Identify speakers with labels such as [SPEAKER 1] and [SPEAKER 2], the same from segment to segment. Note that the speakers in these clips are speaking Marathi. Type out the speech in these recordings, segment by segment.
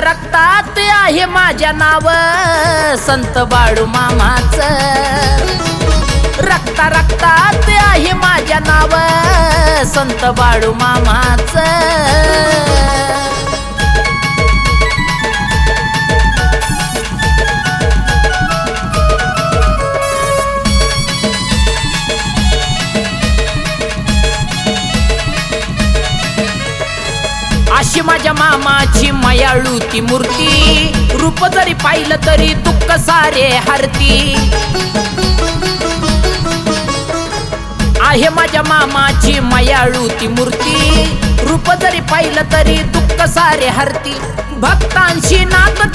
[SPEAKER 1] रक्तात आहे माझ्या नाव संत बाळू मामाच. रक्ता रक्तात आहे माझ्या नाव संत बाळू मामाचं. अशी माझ्या मामाची मायाळू ती मूर्ती. रूप जरी पाहिलं तरी दुःख सारे हरती. आहे माझ्या मामाची मायाळू ती मूर्ती. रूप जरी पाहिलं तरी दुःख सारे हरती. भक्तांशी नात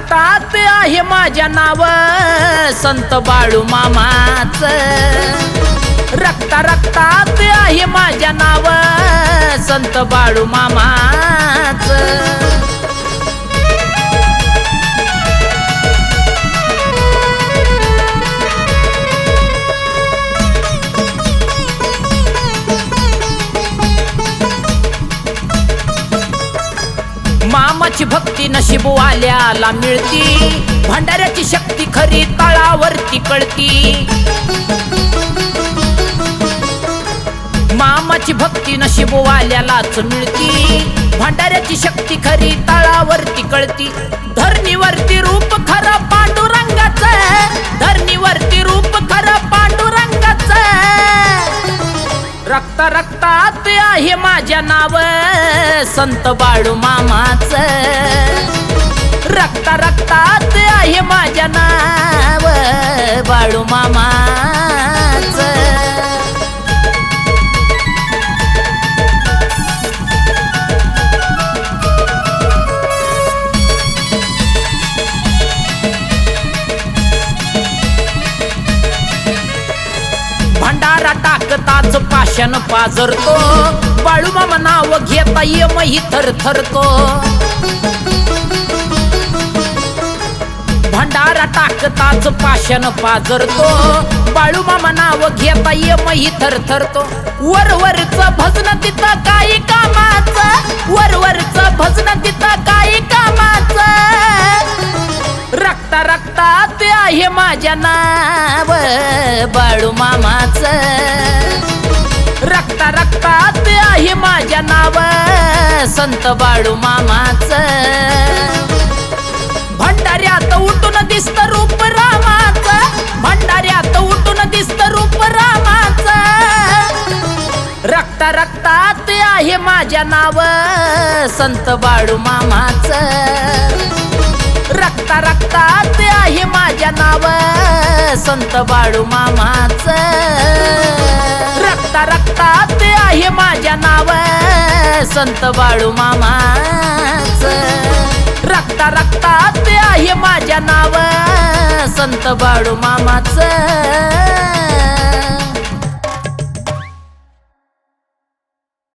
[SPEAKER 1] रक्ता रक्तात आहे माझ्या नाव संत बाळू मामाच. रक्ता रक्तात आहे माझ्या नाव संत बाळू मामाच. मामाची भक्ती नशीबवाल्याला मिळती. भंडाऱ्याची शक्ती खरी तळावरती कळती. मामाची भक्ती नशीबवाल्यालाच मिळती. भंडाऱ्याची शक्ती खरी तळावरती कळती. धरणीवरती रूप रक्ता रक्तात आहे माझ्या नाव. संत बाळू मामाच. रक्ता रक्तात आहे माझ्या नाव. बाळू मामा. टाकताच पाषाण पाजरतो. बाळू नाव घेता ये मही थरथरतो. भंडारा टाकताच पाशान पाजरतो. बाळू नाव घेता ये मही थरथरतो. वरवरच भजन तिथं काही कामाचं. वरवरच भजन तिथं काही कामाच. रक्ता रक्तात आहे माझ्या नाव बाळू मामाचं. रक्ता रक्तात आहे माझ्या नाव. संत बाळू मामाच. भंडाऱ्यात उठून दिसत रूप रामाच. भंडाऱ्यात उठून दिसत रूप रामाच. रक्ता रक्तात आहे माझ्या नाव. संत बाळू मामाच. रक्ता रक्तात आहे माझ्या नाव. संत बाळू मामाच. रक्ता रक्तात आहे माझ्या नाव संत बाळू मामाच. रक्ता रक्तात आहे माझ्या नाव संत बाळू मामाच.